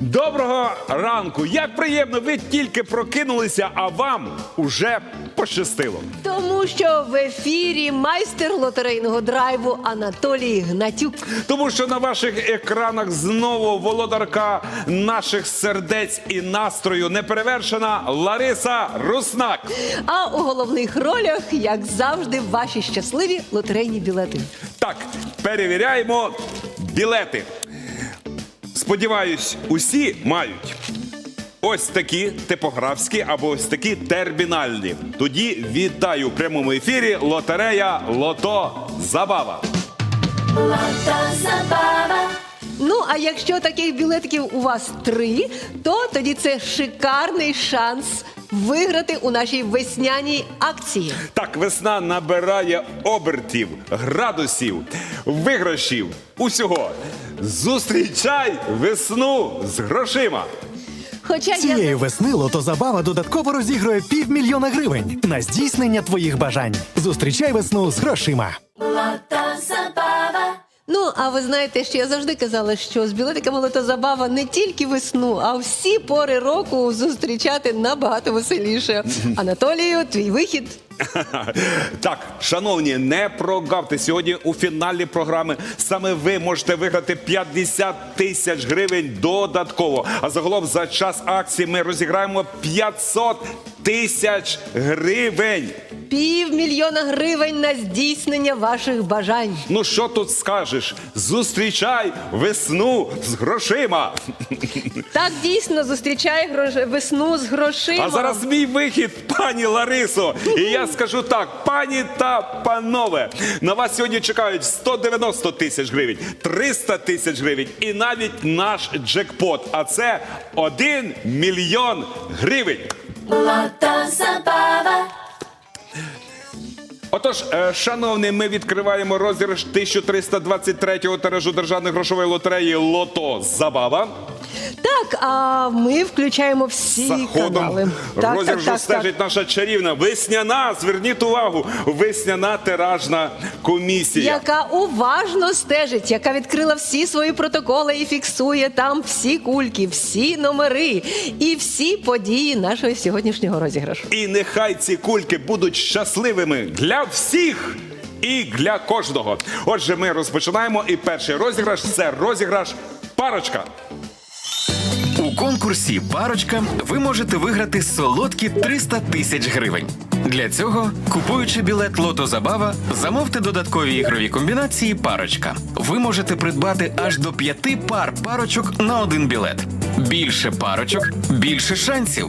Доброго ранку! Як приємно, ви тільки прокинулися, а вам уже пощастило. Тому що в ефірі майстер лотерейного драйву Анатолій Гнатюк. Тому що на ваших екранах знову володарка наших сердець і настрою неперевершена Лариса Руснак. А у головних ролях, як завжди, ваші щасливі лотерейні білети. Так, перевіряємо білети. Сподіваюсь, усі мають. Ось такі типографські або ось такі термінальні. Тоді вітаю в прямому ефірі лотерея Лото Забава. Ну а якщо таких білетиків у вас три, то тоді це шикарний шанс виграти у нашій весняній акції. Так, весна набирає обертів, градусів, виграшів, усього. Зустрічай весну з грошима. Хоча я Цієї весни лотозабава додатково розігрує півмільйона гривень на здійснення твоїх бажань. Зустрічай весну з грошима. Ну, а ви знаєте, що я завжди казала, що з білетиками лото забава не тільки весну, а всі пори року зустрічати набагато веселіше. Анатолію, твій вихід. Так, шановні, не прогавте сьогодні у фіналі програми. Саме ви можете виграти 50 тисяч гривень додатково. А загалом за час акції ми розіграємо 500 тисяч гривень. Півмільйона гривень на здійснення ваших бажань. Ну що тут скажеш? Зустрічай весну з грошима. Так дійсно зустрічає грош... весну з грошима. А зараз мій вихід, пані Ларисо. І я скажу так, пані та панове, на вас сьогодні чекають 190 тисяч гривень, 300 тисяч гривень і навіть наш джекпот. А це 1 мільйон гривень. Отож, е, шановні, ми відкриваємо розіграш 1323-го тиражу державної грошової лотереї Лото Забава. Так, а ми включаємо всі За ходом канали. Так, так, стежить так. наша чарівна весняна. Зверніть увагу, весняна тиражна комісія. Яка уважно стежить, яка відкрила всі свої протоколи і фіксує там всі кульки, всі номери і всі події нашого сьогоднішнього розіграшу. І нехай ці кульки будуть щасливими для всіх. І для кожного. Отже, ми розпочинаємо. І перший розіграш це розіграш парочка. У конкурсі Парочка ви можете виграти солодкі 300 тисяч гривень. Для цього, купуючи білет Лото Забава, замовте додаткові ігрові комбінації Парочка. Ви можете придбати аж до п'яти пар парочок на один білет. Більше парочок, більше шансів.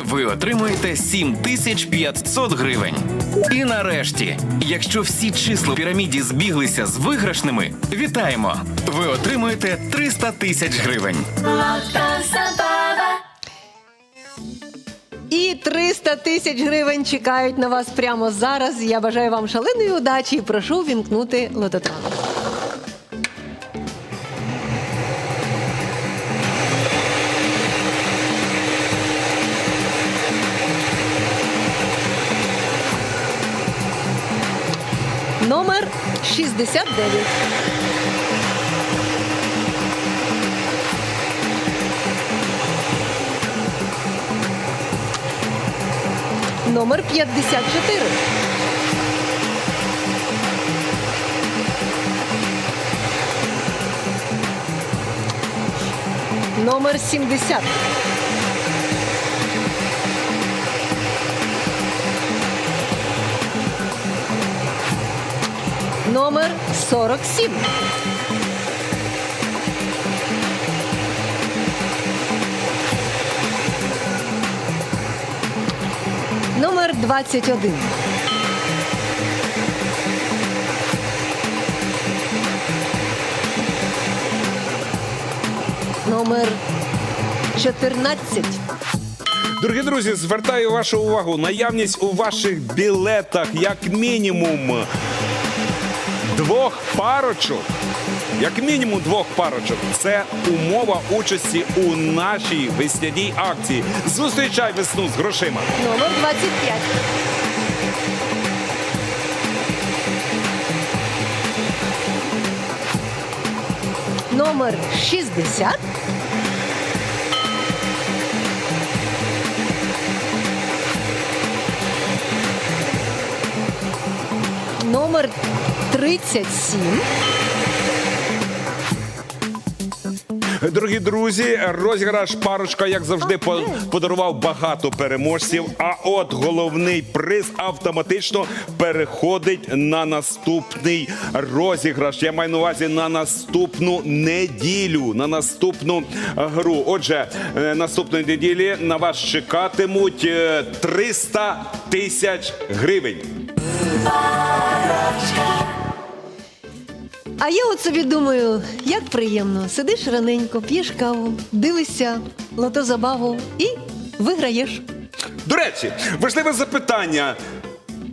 ви отримуєте 7500 гривень. І нарешті, якщо всі числа в піраміді збіглися з виграшними, вітаємо! Ви отримуєте 300 тисяч гривень. І 300 тисяч гривень чекають на вас прямо зараз. Я бажаю вам шаленої удачі і прошу вімкнути лототрон. Номер 69. Номер 54. Номер 70. Номер 47. Номер 21. Номер 14. Дорогі друзі, звертаю вашу увагу. Наявність у ваших білетах як мінімум двох парочок. Як мінімум двох парочок. Це умова участі у нашій весняній акції. Зустрічай весну з грошима. Номер 25. Номер 60. Номер 37. Дорогі друзі, розіграш парочка, як завжди, по- подарував багато переможців. А от головний приз автоматично переходить на наступний розіграш. Я маю на увазі на наступну неділю. На наступну гру. Отже, е, наступної неділі на вас чекатимуть е, 300 тисяч гривень. А я от собі думаю, як приємно. Сидиш раненько, п'єш каву, дивишся лото-забаву і виграєш. До речі, важливе запитання: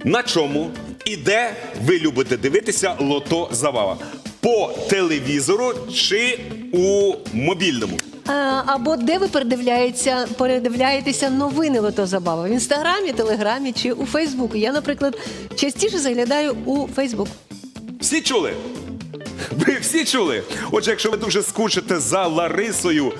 на чому і де ви любите дивитися лото Завава? По телевізору чи у мобільному? А, або де ви передивляєтеся, передивляєтеся новини лото-забава? В інстаграмі, телеграмі чи у Фейсбуку? Я, наприклад, частіше заглядаю у Фейсбук. Всі чули? Ви всі чули? Отже, якщо ви дуже скучите за Ларисою.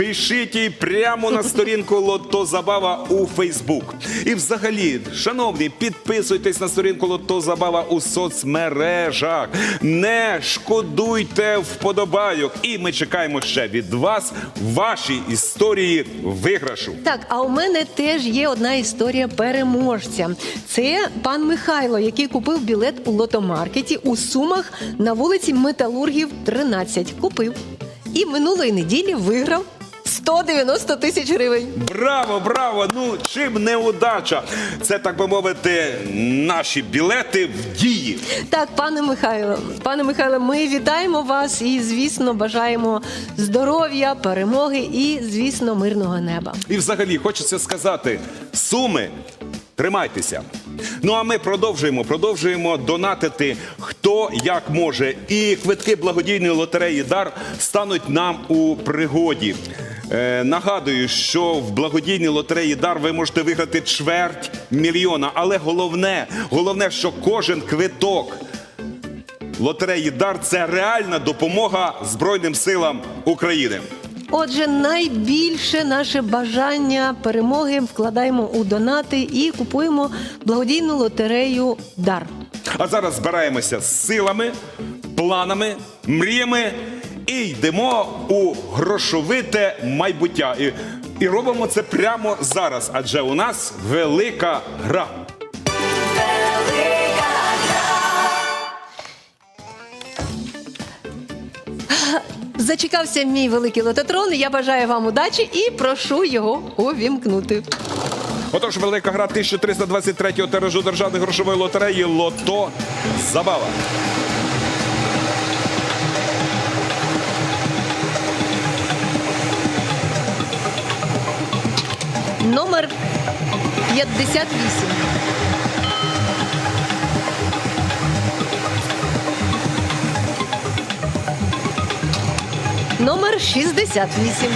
Пишіть їй прямо на сторінку Лото Забава у Фейсбук. І взагалі, шановні, підписуйтесь на сторінку Лото Забава у соцмережах. Не шкодуйте вподобайок. І ми чекаємо ще від вас ваші історії виграшу. Так, а у мене теж є одна історія переможця. Це пан Михайло, який купив білет у лотомаркеті у Сумах на вулиці Металургів 13. Купив. І минулої неділі виграв 190 тисяч гривень. Браво, браво! Ну чим не удача? Це так би мовити, наші білети в дії. Так, пане Михайло, пане Михайло, ми вітаємо вас і, звісно, бажаємо здоров'я, перемоги і, звісно, мирного неба. І взагалі хочеться сказати: суми, тримайтеся. Ну а ми продовжуємо, продовжуємо донатити хто як може. І квитки благодійної лотереї Дар стануть нам у пригоді. Е, нагадую, що в благодійній лотереї Дар ви можете виграти чверть мільйона. Але головне, головне, що кожен квиток лотереї Дар це реальна допомога Збройним силам України. Отже, найбільше наше бажання перемоги вкладаємо у донати і купуємо благодійну лотерею Дар. А зараз збираємося з силами, планами, мріями і йдемо у грошовите майбуття. І, і робимо це прямо зараз, адже у нас велика гра. Зачекався мій великий лототрон. Я бажаю вам удачі і прошу його увімкнути. Отож, велика гра 1323-го тиражу державної грошової лотереї Лото Забава. Номер 58. Номер 68.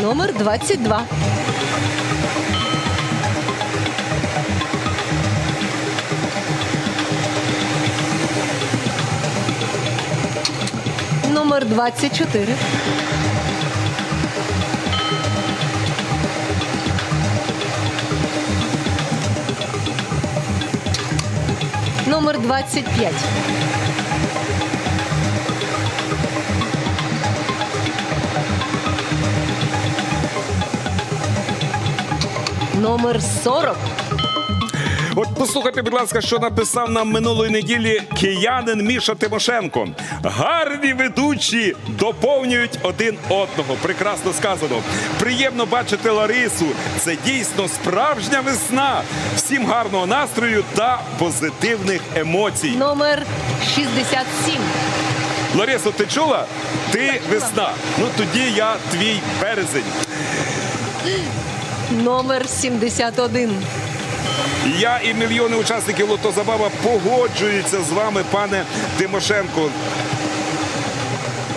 Номер 22. Номер 24. Номер 25. Номер 40. От послухайте, будь ласка, що написав нам минулої неділі киянин Міша Тимошенко. Гарні ведучі доповнюють один одного. Прекрасно сказано. Приємно бачити Ларису. Це дійсно справжня весна. Всім гарного настрою та позитивних емоцій. Номер 67. Ларисо, ти чула? Ти весна. Ну тоді я твій березень. Номер 71. Я і мільйони учасників Лото Забава погоджуються з вами, пане Тимошенко.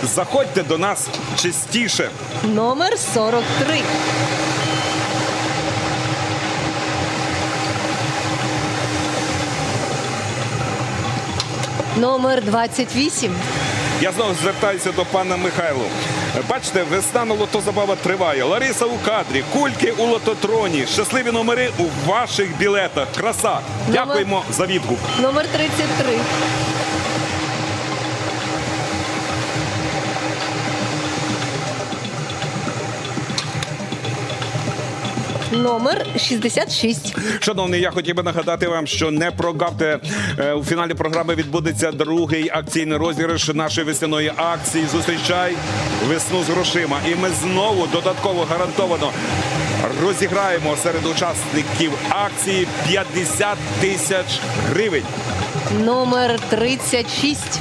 Заходьте до нас частіше. Номер 43. Номер 28. Я знову звертаюся до пана Михайло. Бачите, весна на лото забава триває. Лариса у кадрі, кульки у лототроні, щасливі номери у ваших білетах. Краса. Дякуємо за відгук. Номер 33. Номер 66. Шановний, я хотів би нагадати вам, що не прогавте е, у фіналі програми відбудеться другий акційний розіграш нашої весняної акції. Зустрічай весну з грошима. І ми знову додатково гарантовано розіграємо серед учасників акції 50 тисяч гривень. Номер 36.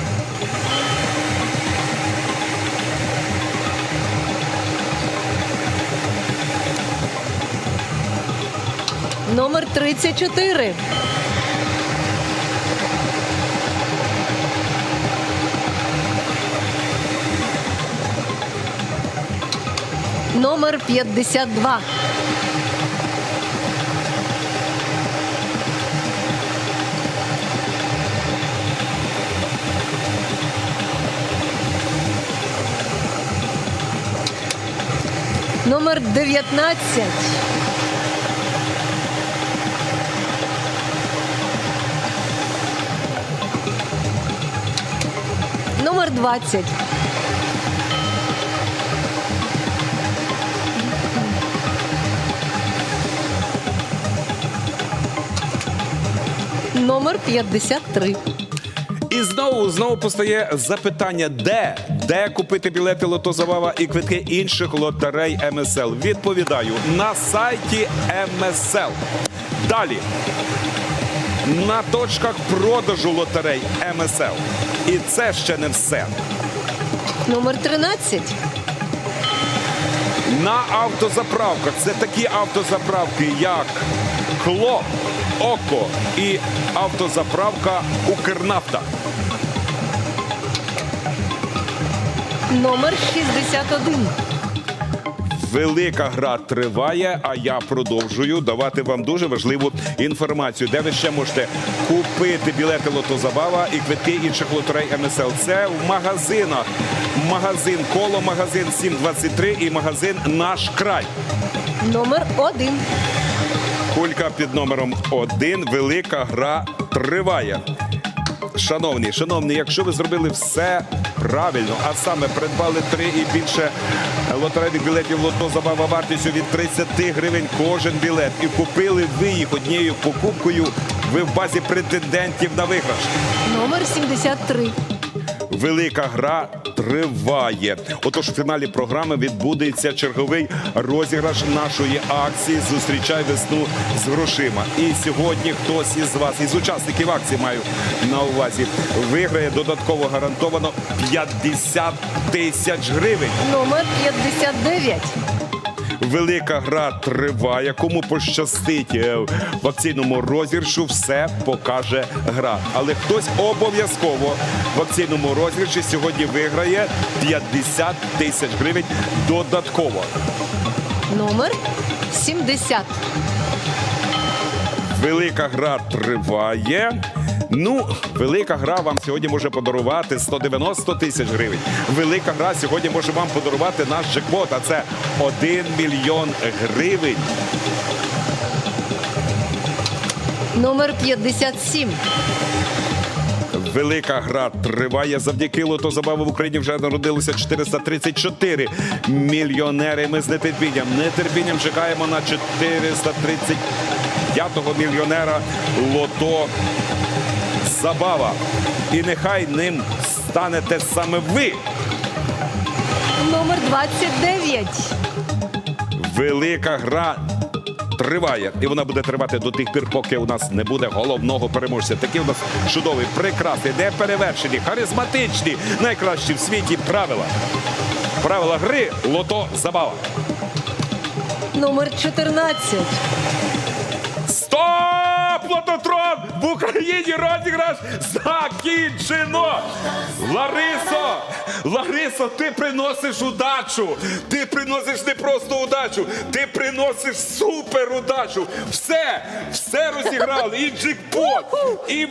Номер 34. Номер 52. Номер 19. Номер 20. Номер 53. І знову знову постає запитання, де? Де купити білети Лото Забава і квитки інших лотерей МСЛ? Відповідаю на сайті МСЛ. Далі. На точках продажу лотерей МСЛ. І це ще не все. Номер 13. На автозаправках. Це такі автозаправки, як Кло, Око і автозаправка Укрнафта. Номер 61. Велика гра триває, а я продовжую давати вам дуже важливу інформацію, де ви ще можете купити білети Лотозабава і квитки інших лотерей МСЛ. Це в магазинах. Магазин коло, магазин 723 і магазин Наш край. Номер 1. Кулька під номером 1. Велика гра триває. Шановні, шановні, якщо ви зробили все правильно, а саме придбали три і більше лотерейних білетів лото забава вартістю від 30 гривень кожен білет, і купили ви їх однією покупкою, ви в базі претендентів на виграш. Номер 73. Велика гра триває. Отож, в фіналі програми відбудеться черговий розіграш нашої акції Зустрічай весну з грошима. І сьогодні хтось із вас, із учасників акції, маю на увазі, виграє додатково гарантовано 50 тисяч гривень. Номер 59. Велика гра триває. Кому пощастить е, в акційному розіграшу, все покаже гра. Але хтось обов'язково в акційному розіграші сьогодні виграє 50 тисяч гривень додатково. Номер 70. Велика гра триває. Ну, велика гра вам сьогодні може подарувати 190 тисяч гривень. Велика гра сьогодні може вам подарувати наш джекпот, а це 1 мільйон гривень. Номер 57. Велика гра триває завдяки лото забави в Україні. Вже народилося 434 мільйонери. Ми з нетерпінням, нетерпінням чекаємо на 430 п'ятого мільйонера Лото Забава. І нехай ним станете саме ви. Номер 29. Велика гра триває, і вона буде тривати до тих пір, поки у нас не буде головного переможця. Такі у нас чудові, прекрасні, неперевершені, харизматичні, найкращі в світі правила. Правила гри лото забава. Номер 14. Стоп! Лототрон! В Україні розіграш закінчено! Ларисо! Ларисо, ти приносиш удачу! Ти приносиш не просто удачу, ти приносиш супер удачу! Все! Все розіграли! І джекпот! І, і,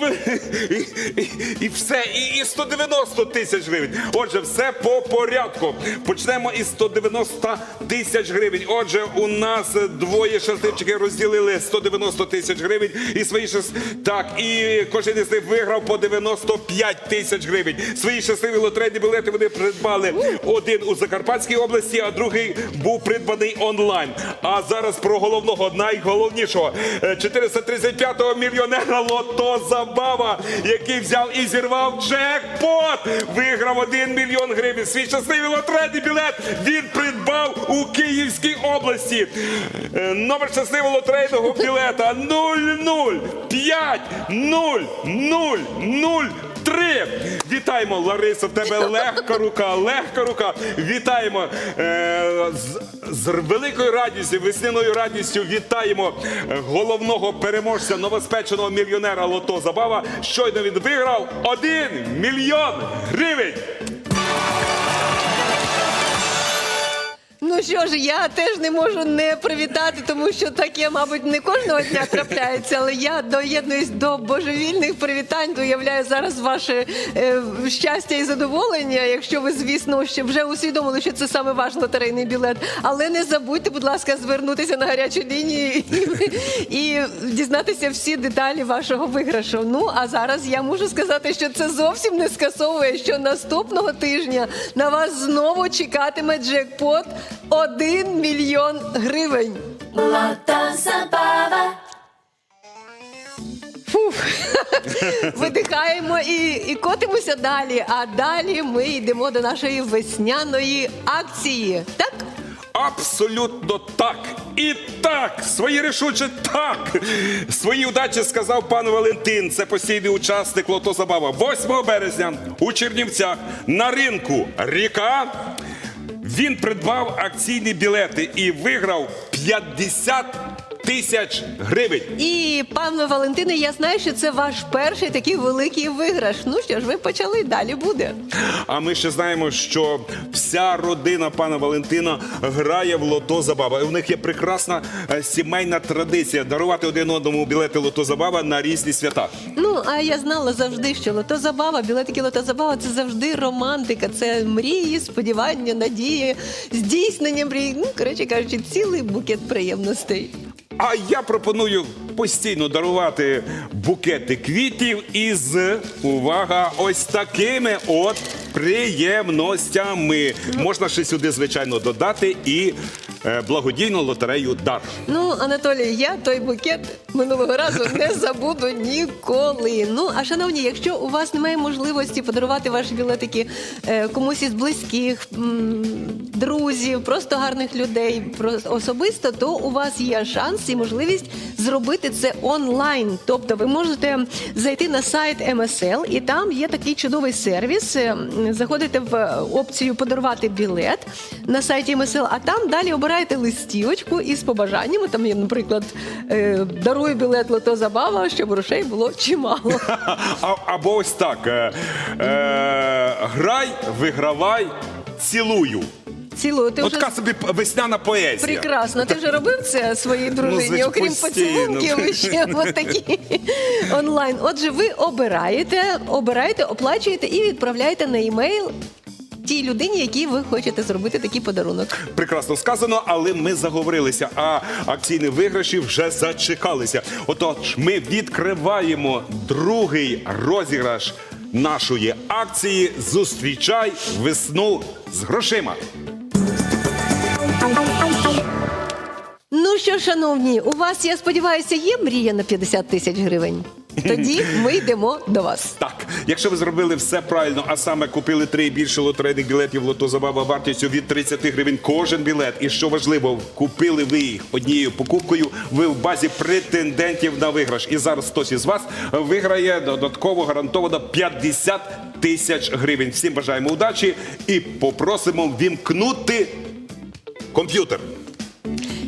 і, і все! І, і 190 тисяч гривень! Отже, все по порядку. Почнемо із 190 тисяч гривень. Отже, у нас двоє щасливчиків розділили 190 тисяч гривень і свої щас... Так, і кожен із них виграв по 95 тисяч гривень. Свої щасливі лотерейні білети вони придбали один у Закарпатській області, а другий був придбаний онлайн. А зараз про головного, найголовнішого Е, 435-го мільйонера Лото Забава, який взяв і зірвав джекпот. Виграв 1 мільйон гривень. Свій щасливий лотерейний білет він придбав у Київській області. Е, Номер щасливого лотерейного білета 005 0003. Вітаємо, Ларисо, в тебе легка рука, легка рука. Вітаємо е, з, з великою радістю, весняною радістю вітаємо е, головного переможця новоспеченого мільйонера Лото Забава. Щойно він виграв один мільйон гривень. Ну що ж, я теж не можу не привітати, тому що таке, мабуть, не кожного дня трапляється, але я доєднуюсь до божевільних привітань, доявляю зараз ваше е, щастя і задоволення, якщо ви, звісно, ще вже усвідомили, що це саме ваш лотерейний білет. Але не забудьте, будь ласка, звернутися на гарячу лінію і, і дізнатися всі деталі вашого виграшу. Ну а зараз я можу сказати, що це зовсім не скасовує, що наступного тижня на вас знову чекатиме джекпот 1 мільйон гривень. Lota Zabava. Фух. Видихаємо і, і котимося далі. А далі ми йдемо до нашої весняної акції. Так? Абсолютно так. І так, свої рішуче так. Свої удачі сказав пан Валентин. Це постійний учасник Лото Забава. 8 березня у Чернівцях на ринку Ріка. Він придбав акційні білети і виграв 50 тисяч гривень. І пане Валентине, я знаю, що це ваш перший такий великий виграш. Ну що ж, ви почали далі буде. А ми ще знаємо, що вся родина пана Валентина грає в лото забава. І у них є прекрасна е, сімейна традиція дарувати один одному білети лото забава на різні свята. Ну, а я знала завжди, що лото забава, білетики лото забава це завжди романтика, це мрії, сподівання, надії, здійснення мрій. Ну, коротше кажучи, цілий букет приємностей. А я пропоную постійно дарувати букети квітів із увага, ось такими от приємностями. Можна ще сюди, звичайно, додати і благодійну лотерею дар. Ну, Анатолій, я той букет минулого разу не забуду ніколи. Ну, а шановні, якщо у вас немає можливості подарувати ваші білетики е, комусь із близьких, друзів, просто гарних людей, особисто, то у вас є шанс і можливість зробити це онлайн. Тобто ви можете зайти на сайт МСЛ, і там є такий чудовий сервіс. Е, Заходите в опцію подарувати білет на сайті МСЛ, а там далі обираєте листівочку із побажаннями. Там є, наприклад, е, дарую білет лото забава, щоб грошей було чимало. А, або ось так: е, е, грай, вигравай, цілую. Цілую. Ти От вже така собі весняна поезія. прекрасно. Ти вже робив це своїй дружині, звич- окрім постійно. поцілунків, ще от такі онлайн. Отже, ви обираєте, обираєте, оплачуєте і відправляєте на емейл. Тій людині, якій ви хочете зробити такий подарунок. Прекрасно сказано, але ми заговорилися, а акційні виграші вже зачекалися. Отож, ми відкриваємо другий розіграш нашої акції Зустрічай весну з грошима. Ну що шановні, у вас, я сподіваюся, є мрія на 50 тисяч гривень? Тоді ми йдемо до вас. Так, якщо ви зробили все правильно, а саме купили три і більше лотерейних білетів лото забава вартістю від 30 гривень кожен білет. І що важливо, купили ви їх однією покупкою. Ви в базі претендентів на виграш. І зараз хтось із вас виграє додатково гарантовано 50 тисяч гривень. Всім бажаємо удачі і попросимо вімкнути комп'ютер.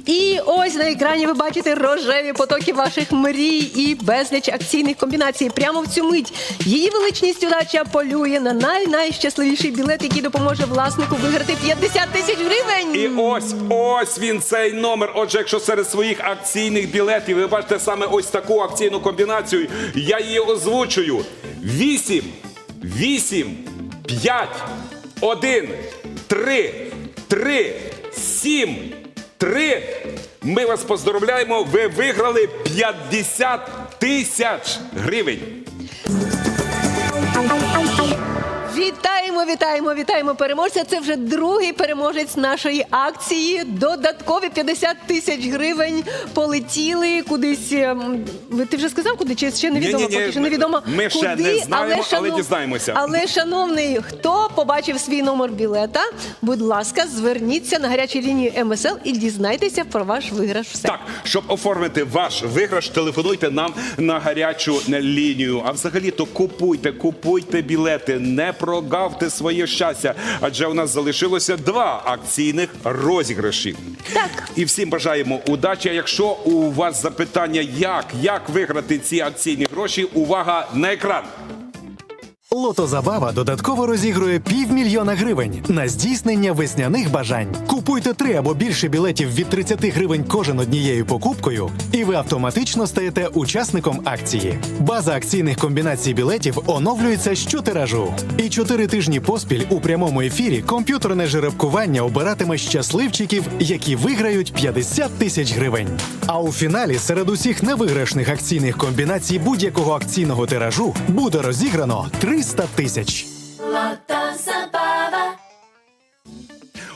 І ось на екрані ви бачите рожеві потоки ваших мрій і безліч акційних комбінацій. Прямо в цю мить її величність удача полює на най-найщасливіший білет, який допоможе власнику виграти 50 тисяч гривень. І ось ось він цей номер. Отже, якщо серед своїх акційних білетів ви бачите саме ось таку акційну комбінацію, я її озвучую. 8, 8, 5, 1, 3, 3, 7, 3. Ми вас поздоровляємо. Ви виграли 50 тисяч гривень. Вітаємо, вітаємо, вітаємо переможця. Це вже другий переможець нашої акції. Додаткові 50 тисяч гривень полетіли кудись. ем, ви- Ти вже сказав, куди чи ще невідомо? Ні-ні-ні, Поки що невідомо. ми ще куди, не знаємо, але дізнаємося. Але, шановний, хто побачив свій номер білета, будь ласка, зверніться на гарячу лінію МСЛ і дізнайтеся про ваш виграш. Все. Так, щоб оформити ваш виграш, телефонуйте нам на гарячу лінію. А взагалі-то купуйте, купуйте білети, не прогавте своє щастя, адже у нас залишилося два акційних розіграші. Так. І всім бажаємо удачі. А якщо у вас запитання, як, як виграти ці акційні гроші, увага на екран. Лото Забава додатково розігрує півмільйона гривень на здійснення весняних бажань. Купуйте три або більше білетів від 30 гривень кожен однією покупкою, і ви автоматично стаєте учасником акції. База акційних комбінацій білетів оновлюється щотиражу. І чотири тижні поспіль у прямому ефірі комп'ютерне жеребкування обиратиме щасливчиків, які виграють 50 тисяч гривень. А у фіналі серед усіх невиграшних акційних комбінацій будь-якого акційного тиражу буде розіграно 300 тисяч.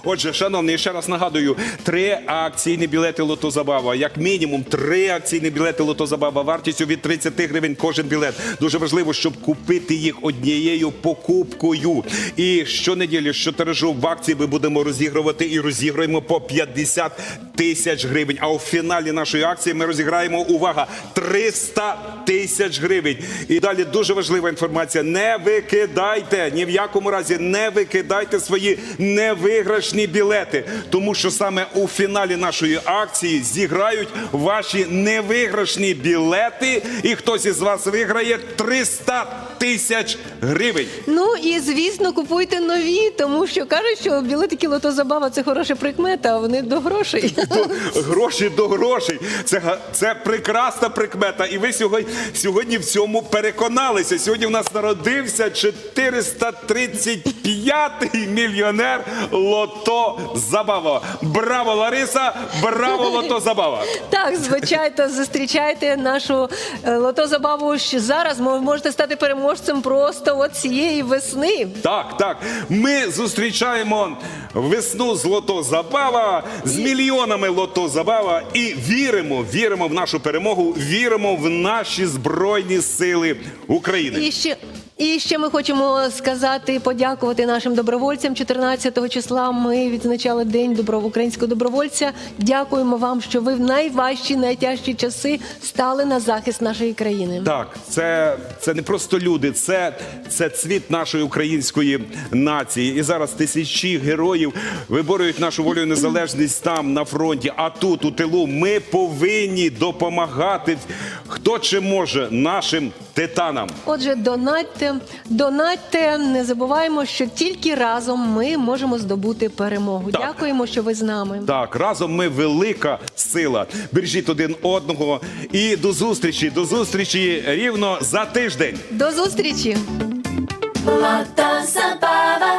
Отже, шановні, ще раз нагадую: три акційні білети Лото Забава. Як мінімум, три акційні білети Лото Забава вартістю від 30 гривень кожен білет. Дуже важливо, щоб купити їх однією покупкою. І щонеділі, щотиражу в акції ми будемо розігрувати і розіграємо по 50 тисяч гривень. А у фіналі нашої акції ми розіграємо увага 300 тисяч гривень. І далі дуже важлива інформація: не викидайте ні в якому разі не викидайте свої невиграшні білети, тому що саме у фіналі нашої акції зіграють ваші невиграшні білети, і хтось із вас виграє 300 тисяч гривень. Ну і звісно, купуйте нові, тому що кажуть, що білетики лото забава це хороша прикмета, а вони до грошей. До гроші до грошей. Це, це прекрасна прикмета. І ви сьогодні, сьогодні в цьому переконалися. Сьогодні в нас народився 435-й мільйонер Лото Забава. Браво, Лариса! Браво, Лото Забава! Так, звичайно, зустрічайте нашу е, лото забаву. що Зараз ви можете стати переможцем просто от цієї весни. Так, так. Ми зустрічаємо весну з Лото Забава з мільйонами Лото Забава і віримо, віримо в нашу перемогу, віримо в наші збройні сили України. І ще. І ще ми хочемо сказати, подякувати нашим добровольцям. 14 числа ми відзначали День добро... українського добровольця. Дякуємо вам, що ви в найважчі, найтяжчі часи стали на захист нашої країни. Так, це, це не просто люди, це, це цвіт нашої української нації. І зараз тисячі героїв виборюють нашу волю і незалежність там на фронті. А тут, у тилу, ми повинні допомагати хто чи може нашим титанам. Отже, донатьте, донатьте. Не забуваємо, що тільки разом ми можемо здобути перемогу. Так. Дякуємо, що ви з нами. Так, разом ми велика сила. Бережіть один одного. І до зустрічі, до зустрічі рівно за тиждень. До зустрічі!